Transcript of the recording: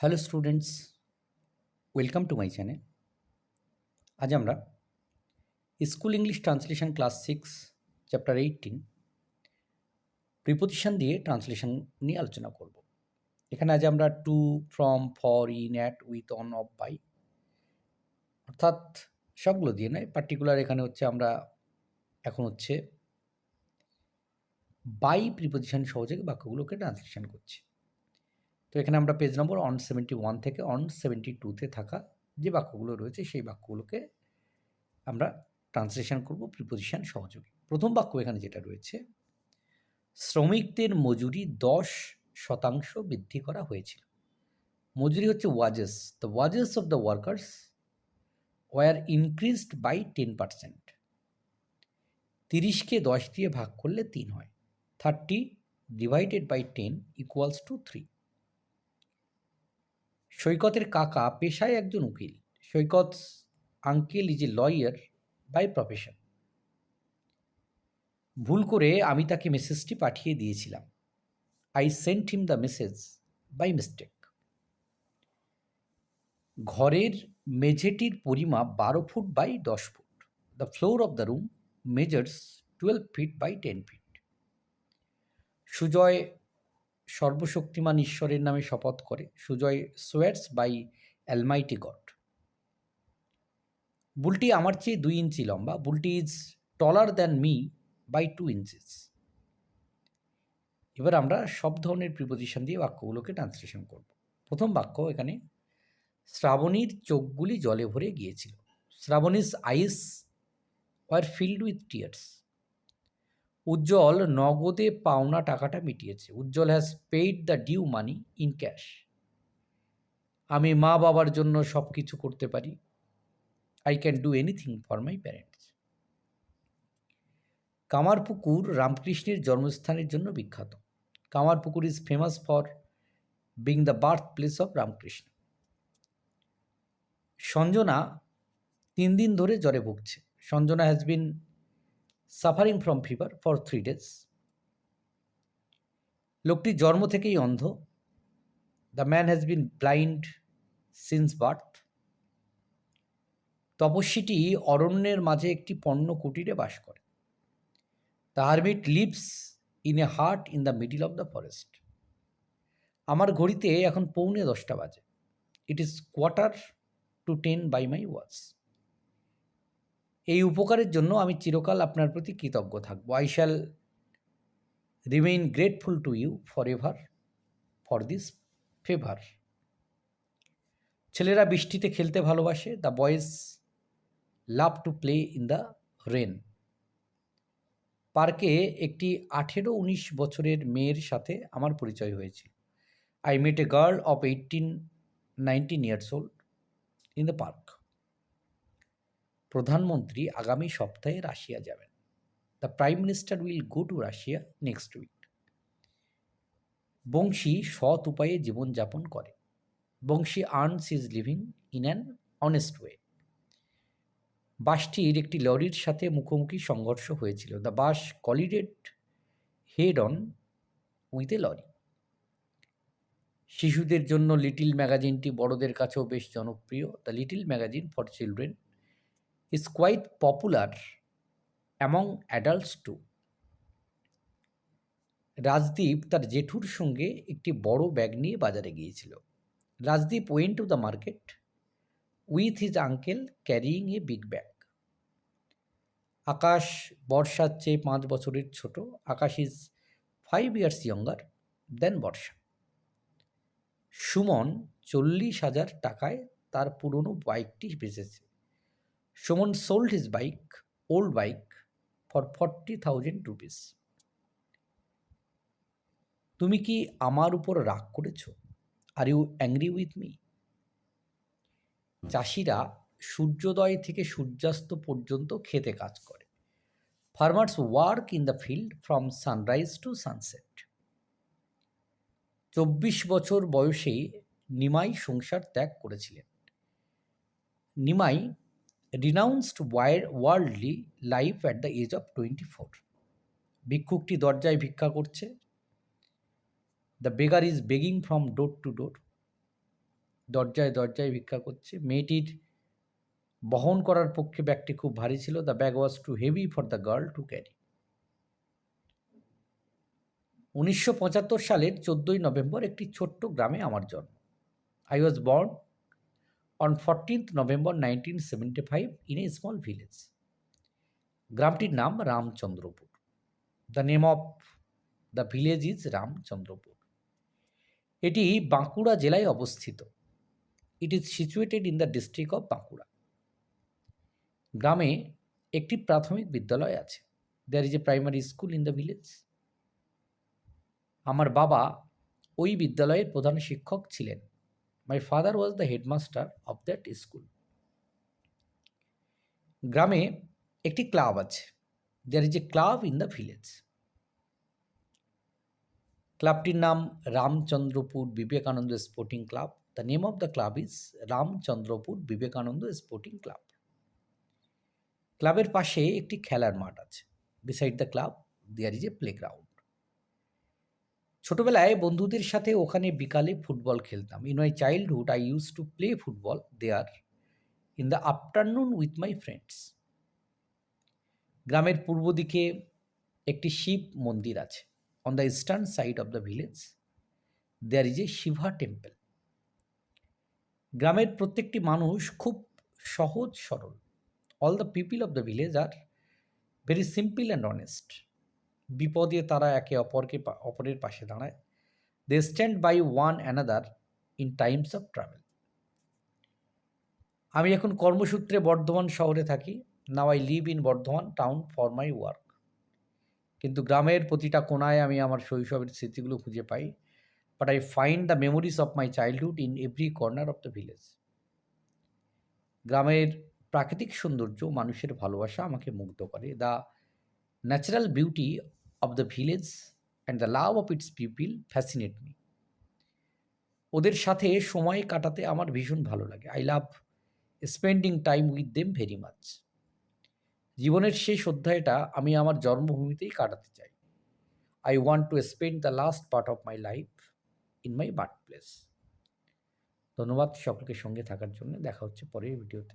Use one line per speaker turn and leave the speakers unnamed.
Hello students welcome to my channel আজ আমরা school English translation class six chapter eighteen preposition দিয়ে translation নিয়ে আলোচনা করব। এখানে আজ আমরা to from for in at with on of by অর্থাৎ সবগুলো দিয়ে নয় পার্টিকুলার এখানে হচ্ছে আমরা এখন হচ্ছে বাই প্রিপোজিশন সহযোগে বাক্যগুলোকে ট্রান্সলেশন করছি। তো এখানে আমরা page number on seventy one থেকে অন সেভেন্টি টুতে থাকা যে বাক্যগুলো রয়েছে, সেই বাক্যগুলোকে আমরা ট্রান্সলেশন করব প্রিপোজিশন সহযোগী। প্রথম বাক্য এখানে যেটা রয়েছে, শ্রমিকদের মজুরি দশ শতাংশ বৃদ্ধি করা হয়েছিল। মজুরি হচ্ছে wages the wages of the workers were increased by ten percent তিরিশকে দশ দিয়ে ভাগ করলে তিন হয়। Thirty divided by ten equals to three সৈকতের কাকা পেশায় একজন উকিল। Saikat uncle is a lawyer by profession. ভুল করে আমি তাকে মেসেজটি পাঠিয়ে দিয়েছিলাম। I sent him the message by mistake. ঘরের মেঝেটির পরিমাপ বারো ফুট বাই দশ foot. The floor of the room measures twelve feet by ten feet. Sujoy সর্বশক্তিমান ঈশ্বরের নামে শপথ করে। Sujoy swears by almighty God. Bulti আমার চেয়ে দুই ইঞ্চি লম্বা। Bulti is taller than me by two inches. এবার আমরা সব ধরনের প্রিপোজিশন দিয়ে বাক্যগুলোকে ট্রান্সলেশন করব। প্রথম বাক্য এখানে, শ্রাবণীর চোখগুলি জলে ভরে গিয়েছিল। Shrabani's eyes were filled with tears Ujjwal নগদে পাওনা টাকাটা মিটিয়েছে। Ujjwal has paid the due money in cash আমি মা বাবার জন্য সব কিছু করতে পারি। I can do anything for my parents Kamarpukur রামকৃষ্ণের জন্মস্থানের জন্য বিখ্যাত। Kamarpukur is famous for being the birth place of Ramakrishna. Sanjana তিন দিন ধরে জ্বরে ভুগছে। Sanjana has been suffering from fever for three days লোকটি জন্ম থেকেই অন্ধ। The man has been blind since birth তপস্বীটি অরণ্যের মাঝে একটি পণ্য কুটিরে বাস করে। The hermit lives in a hut in the middle of the forest আমার ঘড়িতে এখন পৌনে দশটা বাজে। It is quarter to ten by my watch এই উপকারের জন্য আমি চিরকাল আপনার প্রতি কৃতজ্ঞ থাকব। I shall remain grateful to you for ever for this favour ছেলেরা বৃষ্টিতে খেলতে ভালোবাসে। The boys love to play in the rain পার্কে একটি আঠেরো উনিশ বছরের মেয়ের সাথে আমার পরিচয় হয়েছিল I met a girl of eighteen nineteen years old in the park প্রধানমন্ত্রী আগামী সপ্তাহে রাশিয়া যাবেন। The prime minister will go to Russia next week Bangshi সৎ উপায়ে জীবনযাপন করে। Bangshi earns is living in an honest way বাসটির একটি লরির সাথে মুখোমুখি সংঘর্ষ হয়েছিল। The bus collided head on with a lorry শিশুদের জন্য লিটিল ম্যাগাজিনটি বড়দের কাছেও বেশ জনপ্রিয়। The little magazine for children is quite popular among adults too. Rajdeep তার জেঠুর সঙ্গে একটি বড় ব্যাগ নিয়ে বাজারে গিয়েছিল। Rajdeep went to the market with his uncle carrying a big bag Akash বর্ষার চেয়ে পাঁচ বছরের ছোট। Akash is five years younger than Barsha. Suman চল্লিশ হাজার টাকায় তার পুরনো বাইকটি বেচেছে। Suman sold his bike old bike for forty thousand rupees তুমি কি আমার উপর রাগ করেছ? Are you angry with me চাষিরা সূর্যোদয় থেকে সূর্যাস্ত পর্যন্ত খেতে কাজ করে। Farmers work in the field from sunrise to sunset চব্বিশ বছর বয়সে নিমাই সংসার ত্যাগ করেছিলেন। Nimai renounced were worldly life at the age of twenty four ভিক্ষুকটি দরজায় ভিক্ষা করছে। The beggar is begging from door to door দরজায় দরজায় ভিক্ষা করছে। মেয়েটির বহন করার পক্ষে ব্যাগটি খুব ভারী ছিল। The bag was too heavy for the girl to carry উনিশশো পঁচাত্তর সালের চোদ্দোই নভেম্বর একটি ছোট্ট গ্রামে আমার জন্ম। I was born on fourteenth November nineteen seventy five in a small village গ্রামটির নাম Ramchandrapur the name of the village is Ramchandrapur এটি বাঁকুড়া জেলায় অবস্থিত। It is situated in the district of Bankura. গ্রামে একটি প্রাথমিক বিদ্যালয় আছে। There is a primary school in the village আমার বাবা ওই বিদ্যালয়ের প্রধান শিক্ষক ছিলেন। My father was the headmaster of that school গ্রামে একটি ক্লাব আছে। There is a club in the village ক্লাবটির নাম Ramchandrapur Vivekananda sporting club the name of the club is Ramchandrapur Vivekananda sporting club ক্লাবের পাশে একটি খেলার মাঠ আছে। Beside the club there is a playground ছোটবেলায় বন্ধুদের সাথে ওখানে বিকালে ফুটবল খেলতাম। In my childhood I use to play football there in the afternoon with my friends গ্রামের পূর্ব দিকে একটি শিব মন্দির আছে। On the eastern side of the village there is a Shiva temple গ্রামের প্রত্যেকটি মানুষ খুব সহজ সরল। All the people of the village are very simple and honest বিপদে তারা একে অপরকে অপরের পাশে দাঁড়ায়। They stand by one another in times of travel আমি এখন কর্মসূত্রে বর্ধমান শহরে থাকি। Now I live in Bardhaman town for my work কিন্তু গ্রামের প্রতিটা কোনায় আমি আমার শৈশবের স্মৃতিগুলো খুঁজে পাই। But I find the memories of my childhood in every corner of the village গ্রামের প্রাকৃতিক সৌন্দর্য মানুষের ভালোবাসা আমাকে মুগ্ধ করে। The natural beauty of the village and the love of its people fascinate me ওদের সাথে সময় কাটাতে আমার ভীষণ ভালো লাগে। I love spending time with them very much জীবনের শেষ অধ্যায়টা আমি আমার জন্মভূমিতেই কাটাতে চাই। I want to spend the last part of my life in my birth place ধন্যবাদ সকলকে সঙ্গে থাকার জন্য। দেখা হচ্ছে পরের ভিডিওতে।